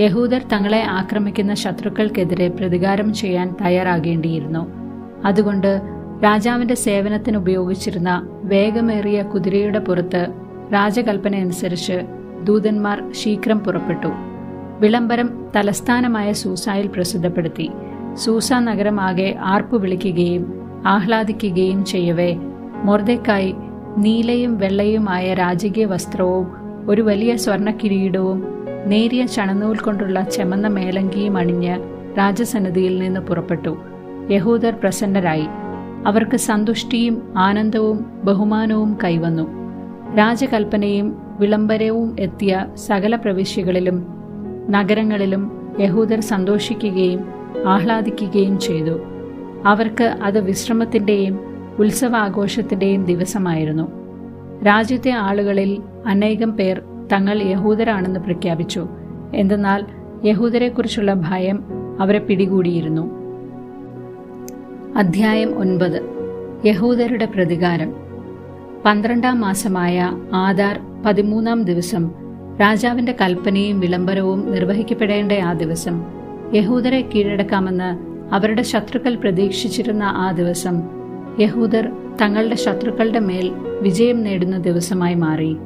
യഹൂദർ തങ്ങളെ ആക്രമിക്കുന്ന ശത്രുക്കൾക്കെതിരെ പ്രതികാരം ചെയ്യാൻ തയ്യാറാകേണ്ടിയിരുന്നു. അതുകൊണ്ട് രാജാവിന്റെ സേവനത്തിന് ഉപയോഗിച്ചിരുന്ന വേഗമേറിയ കുതിരയുടെ പുറത്ത് രാജകൽപ്പന അനുസരിച്ച് ദൂതന്മാർ ശീഘ്രം പുറപ്പെട്ടു. വിളംബരം തലസ്ഥാനമായ സൂസായിൽ പ്രസിദ്ധപ്പെടുത്തി. സൂസ നഗരമാകെ ആർപ്പു വിളിക്കുകയും ആഹ്ലാദിക്കുകയും ചെയ്യവേ മൊർദക്കായി നീലയും വെള്ളയുമായ രാജകീയ വസ്ത്രവും ഒരു വലിയ സ്വർണ കിരീടവും നേരിയ ചണനൂൽ കൊണ്ടുള്ള ചെമന്ന മേലങ്കിയും അണിഞ്ഞ് രാജസന്നിധിയിൽ നിന്ന് പുറപ്പെട്ടു. യഹൂദർ പ്രസന്നരായി. അവർക്ക് സന്തുഷ്ടിയും ആനന്ദവും ബഹുമാനവും കൈവന്നു. രാജകൽപ്പനയും വിളംബരവും എത്തിയ സകല പ്രവിശ്യകളിലും നഗരങ്ങളിലും യഹൂദർ സന്തോഷിക്കുകയും ആഹ്ലാദിക്കുകയും ചെയ്തു. അവർക്ക് അത് വിശ്രമത്തിന്റെയും ഉത്സവാഘോഷത്തിന്റെയും ദിവസമായിരുന്നു. രാജ്യത്തെ ആളുകളിൽ അനേകം പേർ തങ്ങൾ യഹൂദരാണെന്ന് പ്രഖ്യാപിച്ചു. എന്തെന്നാൽ യഹൂദരെക്കുറിച്ചുള്ള ഭയം അവരെ പിടികൂടിയിരുന്നു. അധ്യായം ഒൻപത്. യഹൂദരുടെ പ്രതികാരം. പന്ത്രണ്ടാം മാസമായ ആധാർ പതിമൂന്നാം ദിവസം രാജാവിന്റെ കൽപ്പനയും വിളംബരവും നിർവഹിക്കപ്പെടേണ്ട ആ ദിവസം യഹൂദരെ കീഴടക്കാമെന്ന് അവരുടെ ശത്രുക്കൾ പ്രതീക്ഷിച്ചിരുന്ന ആ ദിവസം യഹൂദർ തങ്ങളുടെ ശത്രുക്കളുടെ മേൽ വിജയം നേടുന്ന ദിവസമായി മാറി.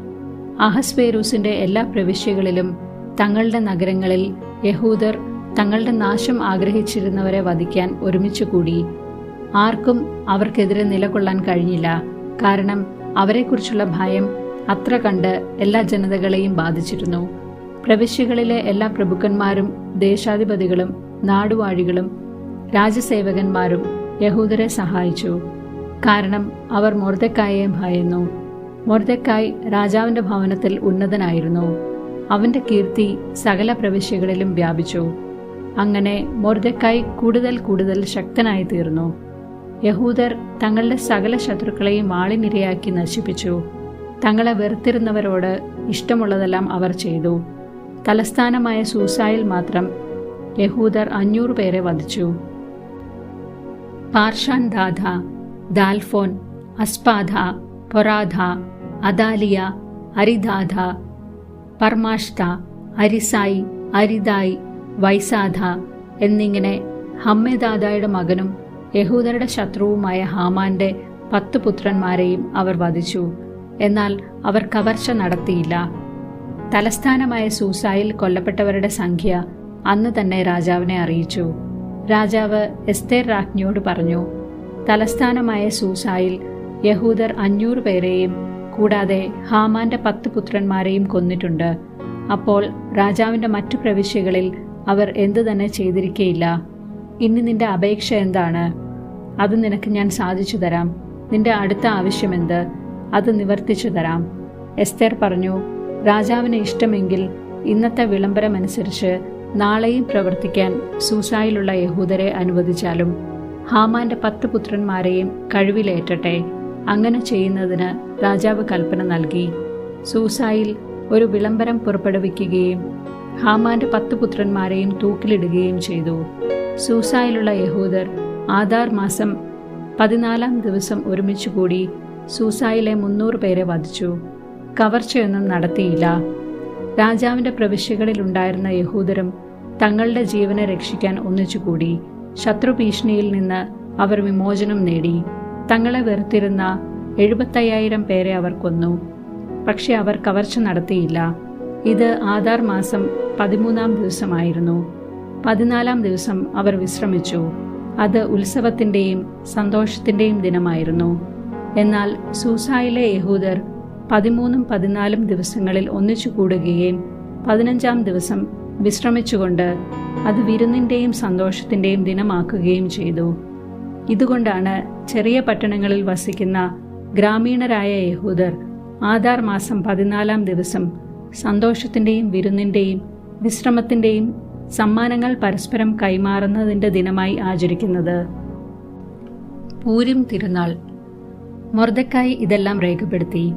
അഹസ്വേരൂസിന്റെ എല്ലാ പ്രവിശ്യകളിലും തങ്ങളുടെ നഗരങ്ങളിൽ യഹൂദർ തങ്ങളുടെ നാശം ആഗ്രഹിച്ചിരുന്നവരെ വധിക്കാൻ ഒരുമിച്ച് കൂടി ആർക്കും അവർക്കെതിരെ നിലകൊള്ളാൻ കഴിഞ്ഞില്ല. കാരണം അവരെക്കുറിച്ചുള്ള ഭയം അത്ര കണ്ട് എല്ലാ ജനതകളെയും ബാധിച്ചിരുന്നു. പ്രവിശ്യകളിലെ എല്ലാ പ്രഭുക്കന്മാരും ദേശാധിപതികളും നാടുവാഴികളും രാജസേവകന്മാരും യഹൂദരെ സഹായിച്ചു. കാരണം അവർ മൊർദക്കായെ ഭയന്നു. മൊർദക്കായ് രാജാവിന്റെ ഭവനത്തിൽ ഉന്നതനായിരുന്നു. അവന്റെ കീർത്തി സകല പ്രവിശ്യകളിലും വ്യാപിച്ചു. അങ്ങനെ മൊർദക്കായ് കൂടുതൽ കൂടുതൽ ശക്തനായി തീർന്നു യഹൂദർ തങ്ങളുടെ സകല ശത്രുക്കളെയും വാളിനിരയാക്കി നശിപ്പിച്ചു. തങ്ങളെ വെറുത്തിരുന്നവരോട് ഇഷ്ടമുള്ളതെല്ലാം അവർ ചെയ്തു. തലസ്ഥാനമായ സൂസായിൽ മാത്രം യഹൂദർ അഞ്ഞൂറ് പേരെ വധിച്ചു. പാർഷാൻ ദാധ ദാൽഫോൻ അസ്പാധ പൊറാധ അദാലിയ അരിദാധ പർമാഷ്ത അരിസായി അരിദായി വൈസാധ എന്നിങ്ങനെ ഹമ്മദാദായുടെ മകനും യഹൂദരുടെ ശത്രുവുമായ ഹാമാന്റെ പത്ത് പുത്രന്മാരെയും അവർ വധിച്ചു. എന്നാൽ അവർ കവർച്ച നടത്തിയില്ല. തലസ്ഥാനമായ സൂസായിൽ കൊല്ലപ്പെട്ടവരുടെ സംഖ്യ അന്ന് തന്നെ രാജാവിനെ അറിയിച്ചു. രാജാവ് എസ്തേർ രാജ്ഞിയോട് പറഞ്ഞു തലസ്ഥാനമായ സൂസായിൽ യഹൂദർ അഞ്ഞൂറ് പേരെയും കൂടാതെ ഹാമാന്റെ പത്ത് പുത്രന്മാരെയും കൊന്നിട്ടുണ്ട്. അപ്പോൾ രാജാവിന്റെ മറ്റു പ്രവിശ്യകളിൽ അവർ എന്തു തന്നെ ചെയ്തിരിക്കയില്ല. ഇനി നിന്റെ അപേക്ഷ എന്താണ്? അത് നിനക്ക് ഞാൻ സാധിച്ചു തരാം. നിന്റെ അടുത്ത ആവശ്യമെന്ത് അത് നിവർത്തിച്ചു തരാം. എസ്തേർ പറഞ്ഞു രാജാവിന് ഇഷ്ടമെങ്കിൽ ഇന്നത്തെ വിളംബരമനുസരിച്ച് നാളെയും പ്രവർത്തിക്കാൻ സൂസായിലുള്ള യഹൂദരെ അനുവദിച്ചാലും ഹാമാന്റെ പത്ത് പുത്രന്മാരെയും കഴിവിലേറ്റട്ടെ. അങ്ങനെ ചെയ്യുന്നതിന് രാജാവ് കൽപ്പന നൽകി. സൂസായിൽ ഒരു വിളംബരം പുറപ്പെടുവിക്കുകയും ഹാമാന്റെ പത്ത് പുത്രന്മാരെയും തൂക്കിലിടുകയും ചെയ്തു. സൂസായിലുള്ള യഹൂദർ ആധാർ മാസം പതിനാലാം ദിവസം ഒരുമിച്ച് കൂടി സൂസായിലെ മുന്നൂറ് പേരെ വധിച്ചു. കവർച്ചയൊന്നും നടത്തിയില്ല. രാജാവിന്റെ പ്രവിശ്യകളിലുണ്ടായിരുന്ന യഹൂദരും തങ്ങളുടെ ജീവനെ രക്ഷിക്കാൻ ഒന്നിച്ചുകൂടി ശത്രുഭീഷണിയിൽ നിന്ന് അവർ വിമോചനം നേടി. തങ്ങളെ വെറുത്തിരുന്ന എഴുപത്തയ്യായിരം പേരെ അവർ കൊന്നു. പക്ഷെ അവർ കവർച്ച നടത്തിയില്ല. ഇത് ആധാർ മാസം പതിമൂന്നാം ദിവസമായിരുന്നു. പതിനാലാം ദിവസം അവർ വിശ്രമിച്ചു. അത് ഉത്സവത്തിന്റെയും സന്തോഷത്തിന്റെയും ദിനമായിരുന്നു. എന്നാൽ സൂസായിലെ യഹൂദർ പതിമൂന്നും പതിനാലും ദിവസങ്ങളിൽ ഒന്നിച്ചു കൂടുകയും പതിനഞ്ചാം ദിവസം വിശ്രമിച്ചുകൊണ്ട് അത് വിരുന്നിന്റെയും സന്തോഷത്തിന്റെയും ദിനമാക്കുകയും ചെയ്തു. ഇതുകൊണ്ടാണ് ചെറിയ പട്ടണങ്ങളിൽ വസിക്കുന്ന ഗ്രാമീണരായ യഹൂദർ ആധാർ മാസം പതിനാലാം ദിവസം സന്തോഷത്തിന്റെയും വിരുന്നിന്റെയും വിശ്രമത്തിന്റെയും സമ്മാനങ്ങൾ പരസ്പരം കൈമാറുന്നതിന്റെ ദിനമായി ആചരിക്കുന്നത്. പൂരും തിരുനാൾ. മൊർദക്കായി ഇതെല്ലാം രേഖപ്പെടുത്തി.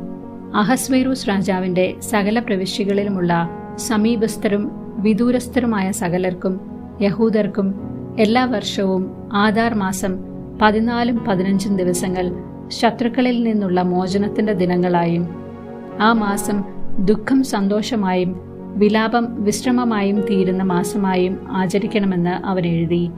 അഹസ്വേറൂസ് രാജാവിന്റെ സകല പ്രവിശ്യകളിലുമുള്ള സമീപസ്ഥരും വിദൂരസ്ഥരുമായ സകലർക്കും യഹൂദർക്കും എല്ലാ വർഷവും ആധാർ മാസം പതിനാലും പതിനഞ്ചും ദിവസങ്ങൾ ശത്രുക്കളിൽ നിന്നുള്ള മോചനത്തിന്റെ ദിനങ്ങളായും ആ മാസം ദുഃഖം സന്തോഷമായും വിലാപം വിശ്രമമായും തീരുന്ന മാസമായും ആചരിക്കണമെന്ന് അവരെഴുതി എഴുതി.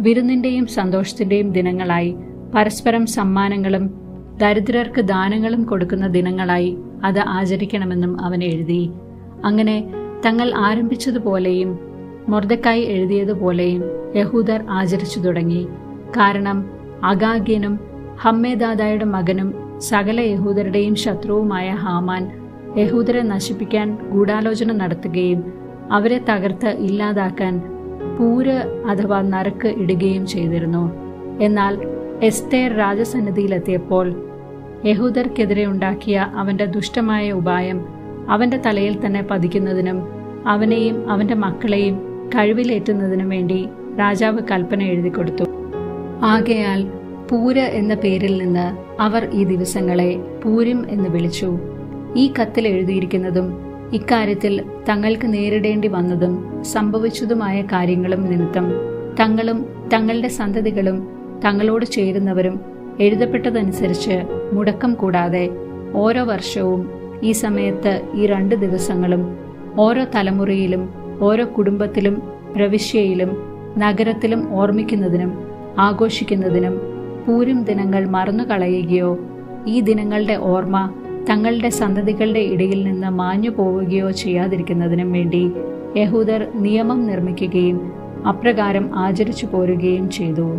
വിരുന്നിന്റെയും സന്തോഷത്തിന്റെയും ദിനങ്ങളായി പരസ്പരം സമ്മാനങ്ങളും ദരിദ്രർക്ക് ദാനങ്ങളും കൊടുക്കുന്ന ദിനങ്ങളായി അത് ആചരിക്കണമെന്നും അവൻ എഴുതി. അങ്ങനെ തങ്ങൾ ആരംഭിച്ചതുപോലെയും മൊർദക്കായി എഴുതിയതുപോലെയും യഹൂദർ ആചരിച്ചു തുടങ്ങി. കാരണം അഗാഗ്യനും ഹമ്മേദാദായുടെ മകനും സകല യഹൂദരുടെയും ശത്രുവുമായ ഹാമാൻ യഹൂദരെ നശിപ്പിക്കാൻ ഗൂഢാലോചന നടത്തുകയും അവരെ തകർത്ത് ഇല്ലാതാക്കാൻ പൂര് അഥവാ നറുക്ക് ഇടുകയും ചെയ്തിരുന്നു. എന്നാൽ എസ്തേർ രാജസന്നിധിയിലെത്തിയപ്പോൾ യഹൂദർക്കെതിരെ ഉണ്ടാക്കിയ അവന്റെ ദുഷ്ടമായ ഉപായം അവന്റെ തലയിൽ തന്നെ പതിക്കുന്നതിനും അവനെയും അവന്റെ മക്കളെയും കഴിവിലേറ്റുന്നതിനും വേണ്ടി രാജാവ് കൽപ്പന എഴുതി കൊടുത്തു ആകയാൽ പൂര എന്ന പേരിൽ നിന്ന് അവർ ഈ ദിവസങ്ങളെ പൂരം എന്ന് വിളിച്ചു. ഈ കത്തിൽ എഴുതിയിരിക്കുന്നതും ഇക്കാര്യത്തിൽ തങ്ങൾക്ക് നേരിടേണ്ടി വന്നതും സംഭവിച്ചതുമായ കാര്യങ്ങളും നിമിത്തം തങ്ങളും തങ്ങളുടെ സന്തതികളും തങ്ങളോട് ചേരുന്നവരും എഴുതപ്പെട്ടതനുസരിച്ച് മുടക്കം കൂടാതെ ഓരോ വർഷവും ഈ സമയത്ത് ഈ രണ്ട് ദിവസങ്ങളും ഓരോ തലമുറയിലും ഓരോ കുടുംബത്തിലും പ്രവിശ്യയിലും നഗരത്തിലും ഓർമ്മിക്കുന്നതിനും ആഘോഷിക്കുന്നതിനും പൂരും ദിനങ്ങൾ മറന്നുകളയുകയോ ഈ ദിനങ്ങളുടെ ഓർമ്മ തങ്ങളുടെ സന്തതികളുടെ ഇടയിൽ നിന്ന് മാഞ്ഞു പോവുകയോ ചെയ്യാതിരിക്കുന്നതിനും വേണ്ടി യഹൂദർ നിയമം നിർമ്മിക്കുകയും അപ്രകാരം ആചരിച്ചു പോരുകയും ചെയ്തു.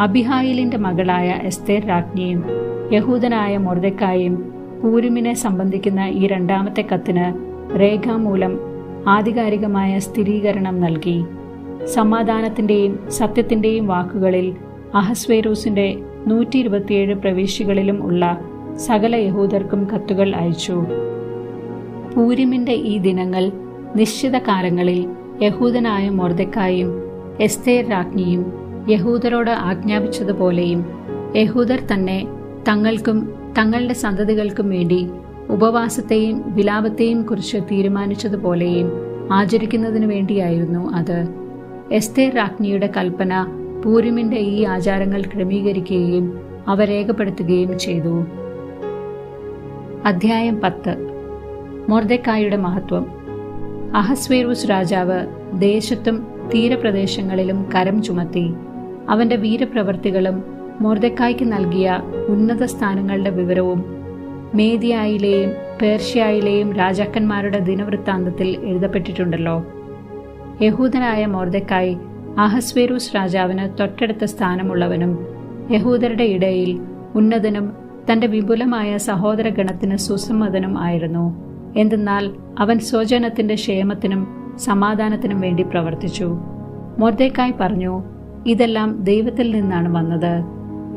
അബിഹായിലിന്റെ മകളായ എസ്തേർ രാജ്ഞിയും യഹൂദനായ മൊർദക്കായും പൂരുമിനെ സംബന്ധിക്കുന്ന ഈ രണ്ടാമത്തെ കത്തിന് രേഖാമൂലം ആധികാരികമായ സ്ഥിരീകരണം നൽകി. സമാധാനത്തിന്റെയും സത്യത്തിന്റെയും വാക്കുകളിൽ അഹസ്വേരൂസിന്റെ നൂറ്റി ഇരുപത്തിയേഴ് പ്രവേശികളിലും ഉള്ള സകല യഹൂദർക്കും കത്തുകൾ അയച്ചു. പൂരിമിന്റെ ഈ ദിനങ്ങൾ നിശ്ചിത കാലങ്ങളിൽ യഹൂദനായ മൊർദക്കായും എസ്തേർ രാജ്ഞിയും യഹൂദരോട് ആജ്ഞാപിച്ചതുപോലെയും യഹൂദർ തന്നെ തങ്ങൾക്കും തങ്ങളുടെ സന്തതികൾക്കും വേണ്ടി ഉപവാസത്തെയും വിലാപത്തെയും കുറിച്ച് തീരുമാനിച്ചതുപോലെയും ആചരിക്കുന്നതിനു വേണ്ടിയായിരുന്നു അത്. എസ്തേർ രാജ്ഞിയുടെ കൽപ്പന പൂരിമിന്റെ ഈ ആചാരങ്ങൾ ക്രമീകരിക്കുകയും അവ രേഖപ്പെടുത്തുകയും ചെയ്തു. അധ്യായം പത്ത്. മൊർദക്കായുടെ മഹത്വം. അഹസ്വേറൂസ് രാജാവ് ദേശത്തും തീരപ്രദേശങ്ങളിലും കരം ചുമത്തി. അവന്റെ വീരപ്രവർത്തികളും മൊർദക്കായ്ക്ക് നൽകിയ ഉന്നത സ്ഥാനങ്ങളുടെ വിവരവും മേദിയായിലെയും പേർഷ്യയിലെയും രാജാക്കന്മാരുടെ ദിനവൃത്താന്തത്തിൽ എഴുതപ്പെട്ടിട്ടുണ്ടല്ലോ. യഹൂദനായ മോർദക്കായി അഹസ്വേരൂസ് രാജാവിന് തൊട്ടടുത്ത സ്ഥാനമുള്ളവനും യഹൂദരുടെ ഇടയിൽ ഉന്നതനും തന്റെ വിപുലമായ സഹോദരഗണത്തിന് സുസമ്മതനും ആയിരുന്നു. എന്തെന്നാൽ അവൻ സ്വജനത്തിന്റെ ക്ഷേമത്തിനും സമാധാനത്തിനും വേണ്ടി പ്രവർത്തിച്ചു. മൊർദേക്കായി പറഞ്ഞു ഇതെല്ലാം ദൈവത്തിൽ നിന്നാണ് വന്നത്.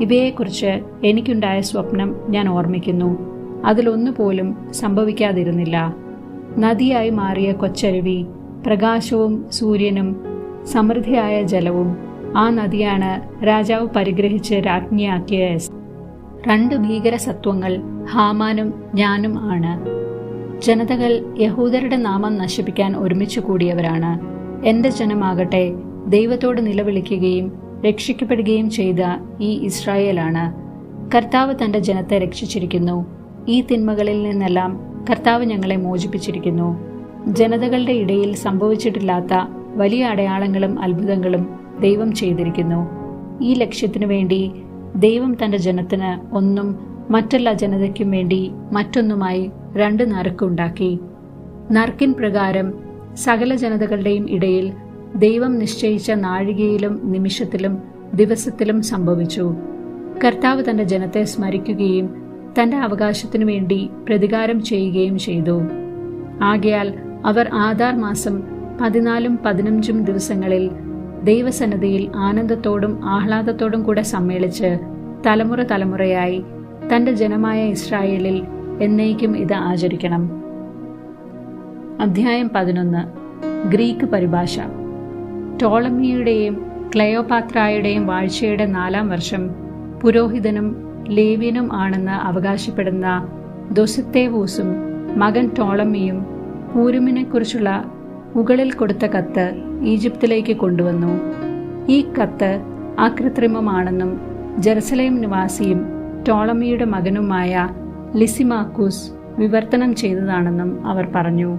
ഇവയെക്കുറിച്ച് എനിക്കുണ്ടായ സ്വപ്നം ഞാൻ ഓർമ്മിക്കുന്നു. അതിലൊന്നുപോലും സംഭവിക്കാതിരുന്നില്ല. നദിയായി മാറിയ കൊച്ചരുവി പ്രകാശവും സൂര്യനും സമൃദ്ധിയായ ജലവും ആ നദിയാണ് രാജാവ് പരിഗ്രഹിച്ച് രാജ്ഞിയാക്കിയ രണ്ട് ഭീകര സത്വങ്ങൾ ഹാമാനും ഞാനും ആണ്. ജനതകൾ യഹൂദരുടെ നാമം നശിപ്പിക്കാൻ ഒരുമിച്ച് കൂടിയവരാണ്. എന്റെ ജനമാകട്ടെ ദൈവത്തോട് നിലവിളിക്കുകയും രക്ഷിക്കപ്പെടുകയും ചെയ്ത ഈ ഇസ്രായേലാണ്. കർത്താവ് തന്റെ ജനത്തെ രക്ഷിച്ചിരിക്കുന്നു. ഈ തിന്മകളിൽ നിന്നെല്ലാം കർത്താവ് ഞങ്ങളെ മോചിപ്പിച്ചിരിക്കുന്നു. ജനതകളുടെ ഇടയിൽ സംഭവിച്ചിട്ടില്ലാത്ത വലിയ അടയാളങ്ങളും അത്ഭുതങ്ങളും ദൈവം ചെയ്തിരിക്കുന്നു. ഈ ലക്ഷ്യത്തിനു വേണ്ടി ദൈവം തന്റെ ജനത്തിന് ഒന്നും മറ്റെല്ലാ ജനതയ്ക്കും വേണ്ടി മറ്റൊന്നുമായി രണ്ട് നറുക്കുണ്ടാക്കി നറുക്കിൻ പ്രകാരം സകല ജനതകളുടെയും ഇടയിൽ ദൈവം നിശ്ചയിച്ച നാഴികയിലും നിമിഷത്തിലും ദിവസത്തിലും സംഭവിച്ചു. കർത്താവ് തന്റെ ജനത്തെ സ്മരിക്കുകയും തന്റെ അവകാശത്തിനു വേണ്ടി പ്രതികാരം ചെയ്യുകയും ചെയ്തു. ആകയാൽ അവർ ആധാർ മാസം പതിനാലും പതിനഞ്ചും ദിവസങ്ങളിൽ ദൈവസന്നതിയിൽ ആനന്ദത്തോടും ആഹ്ലാദത്തോടും കൂടെ സമ്മേളിച്ച് തലമുറ തലമുറയായി തന്റെ ജനമായ ഇസ്രായേലിൽ എന്നേക്കും ഇത് ആചരിക്കണം. അധ്യായം പതിനൊന്ന്. ഗ്രീക്ക് പരിഭാഷ. ടോളമിയുടെയും ക്ലയോപാത്രായുടെയും വാഴ്ചയുടെ നാലാം വർഷം പുരോഹിതനും ലേവ്യനും ആണെന്ന് അവകാശപ്പെടുന്ന ദൊസിത്തേവൂസും മകൻ ടോളമിയും പൂരുമിനെക്കുറിച്ചുള്ള മുകളിൽ കൊടുത്ത കത്ത് ഈജിപ്തിലേക്ക് കൊണ്ടുവന്നു. ഈ കത്ത് അകൃത്രിമമാണെന്നും ജെറുസലേം നിവാസിയും ടോളമിയുടെ മകനുമായ ലിസിമാക്കൂസ് വിവർത്തനം ചെയ്തതാണെന്നും അവർ പറഞ്ഞു.